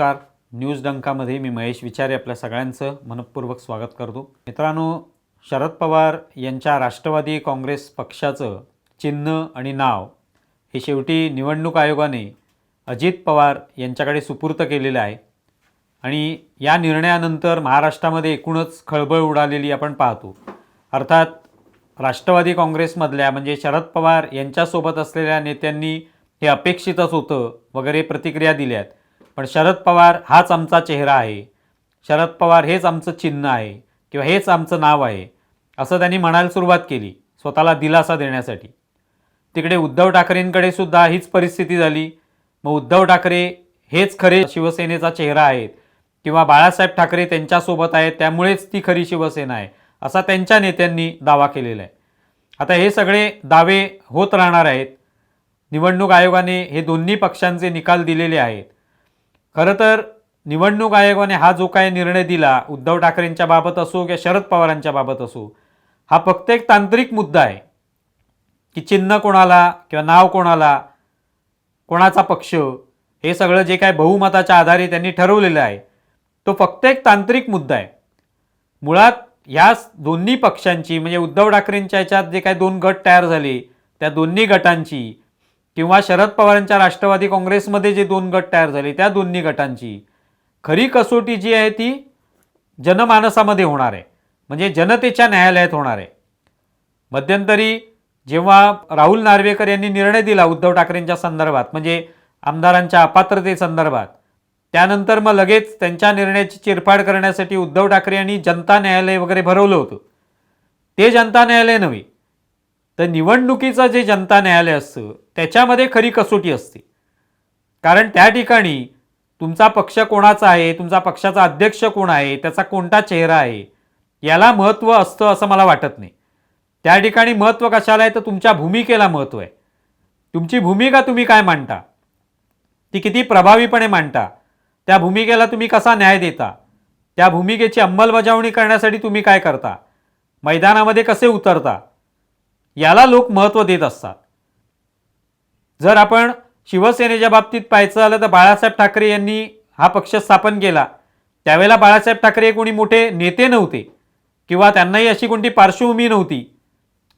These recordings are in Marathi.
नमस्कार. न्यूज डंकामध्ये मी महेश विचारे आपल्या सगळ्यांचं मनपूर्वक स्वागत करतो. मित्रांनो शरद पवार यांच्या राष्ट्रवादी काँग्रेस पक्षाचं चिन्ह आणि नाव हे शेवटी निवडणूक आयोगाने अजित पवार यांच्याकडे सुपूर्त केलेलं आहे. आणि या निर्णयानंतर महाराष्ट्रामध्ये एकूणच खळबळ उडालेली आपण पाहतो. अर्थात राष्ट्रवादी काँग्रेसमधल्या म्हणजे शरद पवार यांच्यासोबत असलेल्या नेत्यांनी हे अपेक्षितच होतं वगैरे प्रतिक्रिया दिल्यात. पण शरद पवार हाच आमचा चेहरा आहे. शरद पवार हेच आमचं चिन्ह आहे किंवा हेच आमचं नाव आहे असं त्यांनी म्हणायला सुरुवात केली स्वतःला दिलासा देण्यासाठी. तिकडे उद्धव ठाकरेंकडे सुद्धा हीच परिस्थिती झाली. मग उद्धव ठाकरे हेच खरे शिवसेनेचा चेहरा आहेत किंवा बाळासाहेब ठाकरे त्यांच्यासोबत आहेत त्यामुळेच ती खरी शिवसेना आहे असा त्यांच्या नेत्यांनी दावा केलेला आहे. आता हे सगळे दावे होत राहणार आहेत. निवडणूक आयोगाने हे दोन्ही पक्षांचे निकाल दिलेले आहेत. खरं तर निवडणूक आयोगाने हा जो काय निर्णय दिला उद्धव ठाकरेंच्या बाबत असो किंवा शरद पवारांच्या बाबत असो हा फक्त एक तांत्रिक मुद्दा आहे की चिन्ह कोणाला किंवा नाव कोणाला कोणाचा पक्ष हे सगळं जे काय बहुमताच्या आधारे त्यांनी ठरवलेलं आहे तो फक्त एक तांत्रिक मुद्दा आहे. मुळात ह्या दोन्ही पक्षांची म्हणजे उद्धव ठाकरेंच्या ह्याच्यात जे काही दोन गट तयार झाले त्या दोन्ही गटांची किंवा शरद पवारांच्या राष्ट्रवादी काँग्रेसमध्ये जे दोन गट तयार झाले त्या दोन्ही गटांची. खरी कसोटी जी आहे ती जनमानसामध्ये होणार आहे. म्हणजे जनतेच्या न्यायालयात होणार आहे. मध्यंतरी जेव्हा राहुल नार्वेकर यांनी निर्णय दिला उद्धव ठाकरेंच्या संदर्भात म्हणजे आमदारांच्या अपात्रतेसंदर्भात त्यानंतर मग लगेच त्यांच्या निर्णयाची चिरफाड करण्यासाठी उद्धव ठाकरे यांनी जनता न्यायालय वगैरे भरवलं होतं. ते जनता न्यायालय नव्हे तर निवडणुकीचं जे जनता न्यायालय असतं त्याच्यामध्ये खरी कसोटी असते. कारण त्या ठिकाणी तुमचा पक्ष कोणाचा आहे तुमचा पक्षाचा अध्यक्ष कोण आहे त्याचा कोणता चेहरा आहे याला महत्त्व असतं असं मला वाटत नाही. त्या ठिकाणी महत्त्व कशाला आहे? तर तुमच्या भूमिकेला महत्त्व आहे. तुमची भूमिका तुम्ही काय मांडता? ती किती प्रभावीपणे मांडता? त्या भूमिकेला तुम्ही कसा न्याय देता? त्या भूमिकेची अंमलबजावणी करण्यासाठी तुम्ही काय करता? मैदानामध्ये कसे उतरता? याला लोक महत्त्व देत असतात. जर आपण शिवसेनेच्या बाबतीत पाहायचं झालं तर बाळासाहेब ठाकरे यांनी हा पक्ष स्थापन केला. त्यावेळेला बाळासाहेब ठाकरे हे कोणी मोठे नेते नव्हते किंवा त्यांनाही अशी कोणती पार्श्वभूमी नव्हती.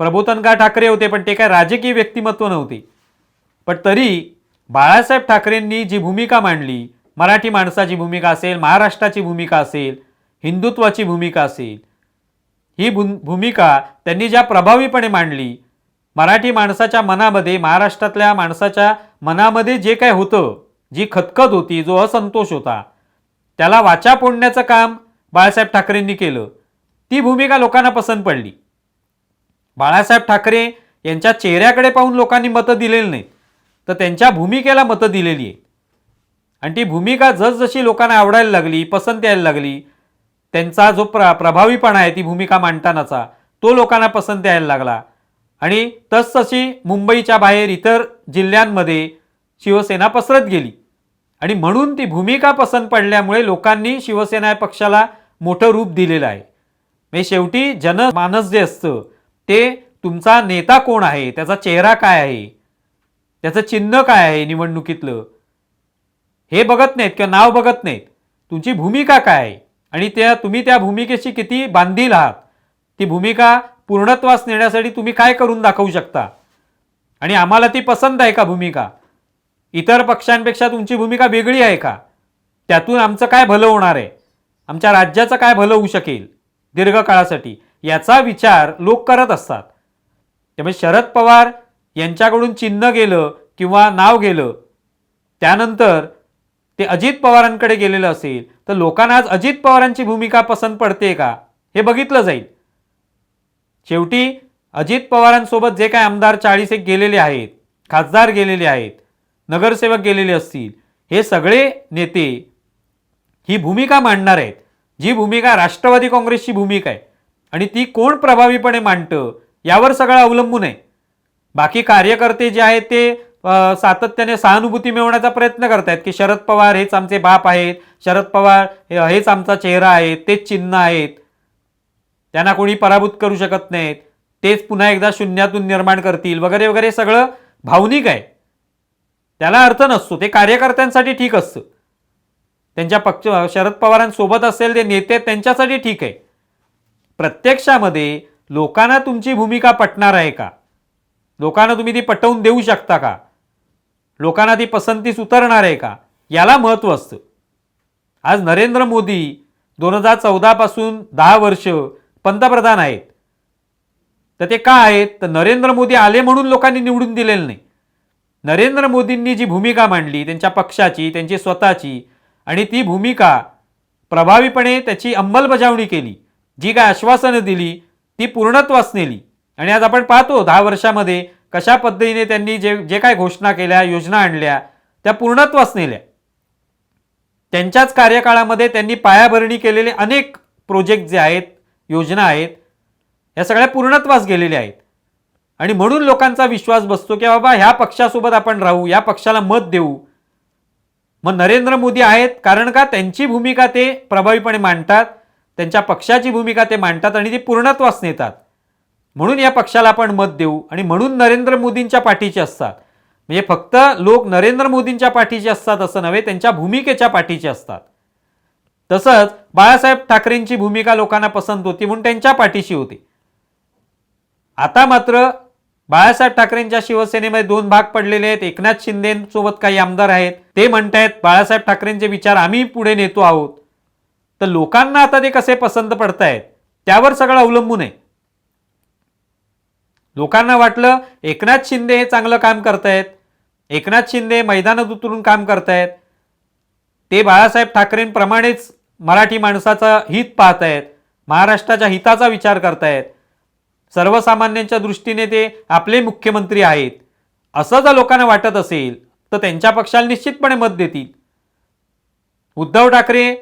प्रबोधनकार ठाकरे होते पण ते काय राजकीय व्यक्तिमत्व नव्हते. पण तरी बाळासाहेब ठाकरेंनी जी भूमिका मांडली मराठी माणसाची भूमिका असेल महाराष्ट्राची भूमिका असेल हिंदुत्वाची भूमिका असेल ही भू भूमिका त्यांनी ज्या प्रभावीपणे मांडली मराठी माणसाच्या मनामध्ये महाराष्ट्रातल्या माणसाच्या मनामध्ये जे काय होतं जी खतखत होती जो असंतोष होता त्याला वाचा फोडण्याचं काम बाळासाहेब ठाकरेंनी केलं. ती भूमिका लोकांना पसंत पडली. बाळासाहेब ठाकरे यांच्या चेहऱ्याकडे पाहून लोकांनी मतं दिलेली नाहीत तर त्यांच्या भूमिकेला मतं दिलेली आहेत. आणि ती भूमिका जसजशी लोकांना आवडायला लागली पसंत यायला लागली त्यांचा जो प्र प्रभावीपणा आहे ती भूमिका मांडतानाचा तो लोकांना पसंत यायला लागला. आणि तसतशी मुंबईच्या बाहेर इतर जिल्ह्यांमध्ये शिवसेना पसरत गेली. आणि म्हणून ती भूमिका पसंत पडल्यामुळे लोकांनी शिवसेना पक्षाला मोठं रूप दिलेलं आहे. म्हणजे शेवटी जनमानस जे असतं ते तुमचा नेता कोण आहे त्याचा चेहरा काय आहे त्याचं चिन्ह काय आहे निवडणुकीतलं हे बघत नाहीत किंवा नाव बघत नाहीत. तुमची भूमिका काय आहे? आणि त्या तुम्ही त्या भूमिकेशी किती बांधील आहात? ती भूमिका पूर्णत्वास नेण्यासाठी तुम्ही काय करून दाखवू शकता? आणि आम्हाला ती पसंत आहे का भूमिका? इतर पक्षांपेक्षा तुमची भूमिका वेगळी आहे का? त्यातून आमचं काय भलं होणार आहे? आमच्या राज्याचं काय भलं होऊ शकेल? दीर्घकाळासाठी? याचा विचार लोक करत असतात. त्यामुळे शरद पवार यांच्याकडून चिन्ह गेलं किंवा नाव गेलं त्यानंतर ते अजित पवारांकडे गेलेलं असेल तर लोकांना आज अजित पवारांची भूमिका पसंत पडते का? हे बघितलं जाईल. शेवटी अजित पवारांसोबत जे काय आमदार चाळीस एक गेलेले आहेत खासदार गेलेले आहेत नगरसेवक गेलेले असतील हे सगळे नेते ही भूमिका मांडणार आहेत. जी भूमिका राष्ट्रवादी काँग्रेसची भूमिका आहे. आणि ती कोण प्रभावीपणे मांडतं यावर सगळं अवलंबून आहे. बाकी कार्यकर्ते जे आहेत ते सातत्याने सहानुभूती मिळवण्याचा प्रयत्न करतायत की शरद पवार हेच आमचे बाप आहेत शरद पवार हे- हेच आमचा चेहरा आहे तेच चिन्ह आहेत. त्यांना कोणी पराभूत करू शकत नाहीत. तेच पुन्हा एकदा शून्यातून निर्माण करतील वगैरे वगैरे सगळं भावनिक आहे. त्याला अर्थ नसतो ते कार्यकर्त्यांसाठी ठीक असतं. त्यांच्या पक्ष शरद पवारांसोबत असेल ते नेते त्यांच्यासाठी ठीक आहे. प्रत्यक्षामध्ये लोकांना तुमची भूमिका पटणार आहे का? लोकांना तुम्ही ती पटवून देऊ शकता का? लोकांना ती पसंतीस उतरणार आहे का? याला महत्त्व असतं. आज नरेंद्र मोदी दोन हजार चौदापासून दहा वर्ष पंतप्रधान आहेत. तर ते का आहेत? तर नरेंद्र मोदी आले म्हणून लोकांनी निवडून दिलेलं नाही. नरेंद्र मोदींनी जी भूमिका मांडली त्यांच्या पक्षाची त्यांची स्वतःची आणि ती भूमिका प्रभावीपणे त्याची अंमलबजावणी केली जी काय आश्वासनं दिली ती पूर्णत्वास नेली. आणि आज आपण पाहतो दहा वर्षामध्ये कशा पद्धतीने त्यांनी जे जे काय घोषणा केल्या योजना आणल्या त्या पूर्णत्वास नेल्या. त्यांच्याच कार्यकाळामध्ये त्यांनी पायाभरणी केलेले अनेक प्रोजेक्ट जे आहेत योजना आहेत या सगळ्या पूर्णत्वास गेलेल्या आहेत. आणि म्हणून लोकांचा विश्वास बसतो की बाबा ह्या पक्षासोबत आपण राहू या पक्षाला मत देऊ. मग नरेंद्र मोदी आहेत कारण का? त्यांची भूमिका ते प्रभावीपणे मांडतात त्यांच्या पक्षाची भूमिका ते मांडतात आणि ती पूर्णत्वास नेतात. म्हणून या पक्षाला आपण मत देऊ आणि म्हणून नरेंद्र मोदींच्या पाठीचे असतात. म्हणजे फक्त लोक नरेंद्र मोदींच्या पाठीचे असतात असं नव्हे त्यांच्या भूमिकेच्या पाठीचे असतात. तसंच बाळासाहेब ठाकरेंची भूमिका लोकांना पसंत होती म्हणून त्यांच्या पाठीशी होती. आता मात्र बाळासाहेब ठाकरेंच्या शिवसेनेमध्ये दोन भाग पडलेले आहेत. एकनाथ शिंदेसोबत काही आमदार आहेत. ते म्हणतायत बाळासाहेब ठाकरेंचे विचार आम्ही पुढे नेतो आहोत. तर लोकांना आता ते कसे पसंत पडतायत त्यावर सगळं अवलंबून आहे. लोकांना वाटलं एकनाथ शिंदे हे चांगलं काम करतायत. एकनाथ शिंदे मैदानात उतरून काम करतायत. ते बाळासाहेब ठाकरेंप्रमाणेच मराठी माणसाचं हित पाहतायत. महाराष्ट्राच्या हिताचा विचार करतायत. सर्वसामान्यांच्या दृष्टीने ते आपले मुख्यमंत्री आहेत. असं जर लोकांना वाटत असेल तर त्यांच्या पक्षाला निश्चितपणे मत देतील. उद्धव ठाकरे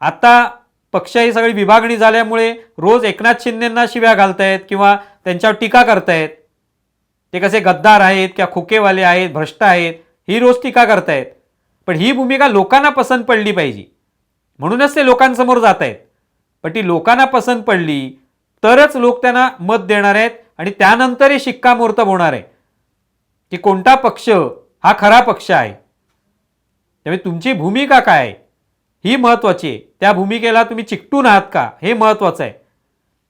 आता पक्ष ही सगळी विभागणी झाल्यामुळे रोज एकनाथ शिंदेंना शिव्या घालतायत किंवा त्यांच्यावर टीका करतायत. ते कसे गद्दार आहेत किंवा खोकेवाले आहेत भ्रष्ट आहेत ही रोज टीका करतायत. पण ही भूमिका लोकांना पसंत पडली पाहिजे. म्हणूनच ते लोकांसमोर जात आहेत पण ती लोकांना पसंत पडली तरच लोक त्यांना मत देणार आहेत आणि त्यानंतरही शिक्कामोर्तब होणार आहे. की कोणता पक्ष हा खरा पक्ष आहे. त्यामुळे तुमची भूमिका काय? आहे ही महत्त्वाची आहे. त्या भूमिकेला तुम्ही चिकटून आहात का? हे महत्त्वाचं आहे.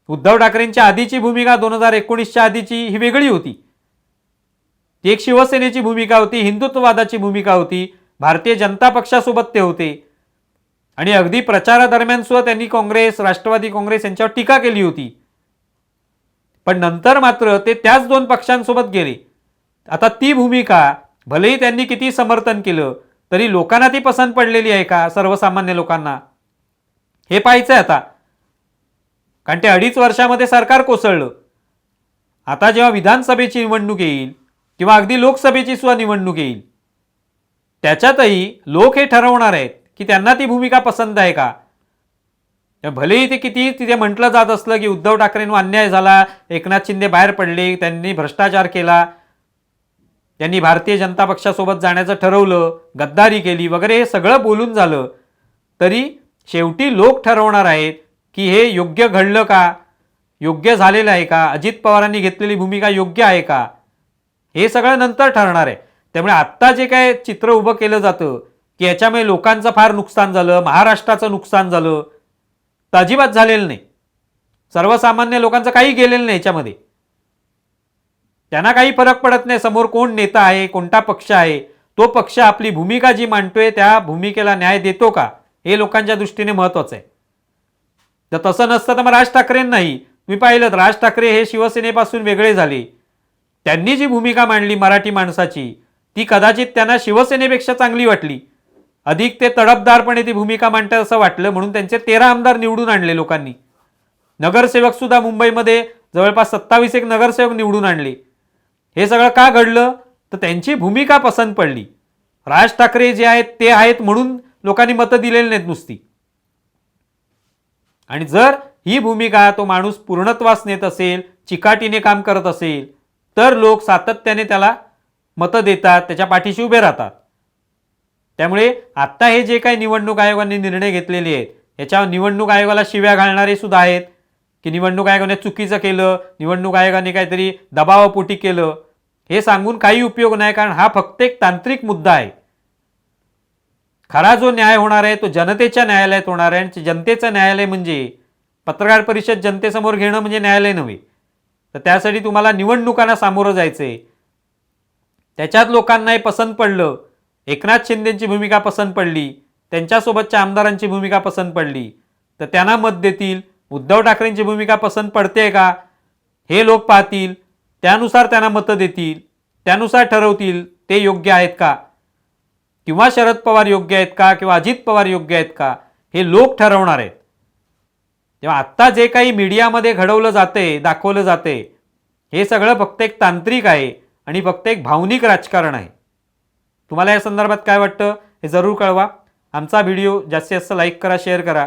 उद्धव ठाकरेंच्या आधीची भूमिका दोन हजार एकोणीसच्या आधीची ही वेगळी होती. ती एक शिवसेनेची भूमिका होती हिंदुत्ववादाची भूमिका होती भारतीय जनता पक्षासोबत ते होते. आणि अगदी प्रचारादरम्यान सुद्धा त्यांनी काँग्रेस राष्ट्रवादी काँग्रेस यांच्यावर टीका केली होती. पण नंतर मात्र ते त्याच दोन पक्षांसोबत गेले. आता ती भूमिका भलेही त्यांनी किती समर्थन केलं तरी लोकांना ती पसंत पडलेली आहे का? सर्वसामान्य लोकांना? हे पाहायचं आहे आता. कारण ते अडीच वर्षामध्ये सरकार कोसळलं. आता जेव्हा विधानसभेची निवडणूक येईल किंवा अगदी लोकसभेची सुद्धा निवडणूक येईल त्याच्यातही लोक हे ठरवणार आहेत की त्यांना ती भूमिका पसंत आहे का? भलेही ते किती तिथे म्हटलं जात असलं की उद्धव ठाकरेंवर अन्याय झाला एकनाथ शिंदे बाहेर पडले त्यांनी भ्रष्टाचार केला त्यांनी भारतीय जनता पक्षासोबत जाण्याचं ठरवलं गद्दारी केली वगैरे हे सगळं बोलून झालं. तरी शेवटी लोक ठरवणार आहेत की हे योग्य घडलं का? योग्य झालेलं आहे का? अजित पवारांनी घेतलेली भूमिका योग्य आहे का? हे सगळं नंतर ठरणार आहे. त्यामुळे आत्ता जे काय चित्र उभं केलं जातं की याच्यामुळे लोकांचं फार नुकसान झालं महाराष्ट्राचं नुकसान झालं तर अजिबात झालेलं नाही. सर्वसामान्य लोकांचं काही गेलेलं नाही याच्यामध्ये. त्यांना काही फरक पडत नाही. समोर कोण नेता आहे कोणता पक्ष आहे? तो पक्ष आपली भूमिका जी मांडतोय त्या भूमिकेला न्याय देतो का? हे लोकांच्या दृष्टीने महत्वाचं आहे. जर तसं नसतं तर मग राज ठाकरेंनाही मी पाहिलं राज ठाकरे हे शिवसेनेपासून वेगळे झाले. त्यांनी जी भूमिका मांडली मराठी माणसाची ती कदाचित त्यांना शिवसेनेपेक्षा चांगली वाटली. अधिक ते तडपदारपणे ती भूमिका मांडतात असं वाटलं म्हणून त्यांचे तेरा आमदार निवडून आणले लोकांनी. नगरसेवक सुद्धा मुंबईमध्ये जवळपास सत्तावीस एक नगरसेवक निवडून आणले. हे सगळं का घडलं? तर त्यांची भूमिका पसंत पडली. राज ठाकरे जे आहेत ते आहेत म्हणून लोकांनी मतं दिलेली नाहीत नुसती. आणि जर ही भूमिका तो माणूस पूर्णत्वास नेत असेल चिकाटीने काम करत असेल तर लोक सातत्याने त्याला मतं देतात त्याच्या पाठीशी उभे राहतात. त्यामुळे आत्ता हे जे काही निवडणूक आयोगाने निर्णय घेतलेले आहेत याच्या निवडणूक आयोगाला शिव्या घालणारे सुद्धा आहेत. की निवडणूक आयोगाने चुकीचं केलं निवडणूक आयोगाने काहीतरी दबावापोटी केलं हे सांगून काही उपयोग नाही कारण हा फक्त एक तांत्रिक मुद्दा आहे. खरा जो न्याय होणार आहे तो जनतेच्या न्यायालयात होणार आहे आणि जनतेचं न्यायालय म्हणजे पत्रकार परिषद जनतेसमोर घेणं म्हणजे न्यायालय नव्हे. तर त्यासाठी तुम्हाला निवडणुकांना सामोरं जायचं आहे त्याच्यात लोकांनाही पसंत पडलं. एकनाथ शिंदेची भूमिका पसंत पडली. त्यांच्यासोबतच्या आमदारांची भूमिका पसंत पडली. तर त्यांना मत देतील. उद्धव ठाकरेंची भूमिका पसंत पडते का? हे लोक पाहतील त्यानुसार त्यांना मतं देतील त्यानुसार ठरवतील ते योग्य आहेत का? किंवा शरद पवार योग्य आहेत का? किंवा अजित पवार योग्य आहेत का? हे लोक ठरवणार आहेत. तेव्हा आत्ता जे काही मीडियामध्ये घडवलं जाते दाखवलं जाते हे सगळं फक्त एक तांत्रिक आहे आणि फक्त एक भावनिक राजकारण आहे. तुम्हाला या संदर्भात काय वाटतं हे जरूर कळवा. आमचा व्हिडिओ जास्तीत जास्त लाईक करा शेअर करा.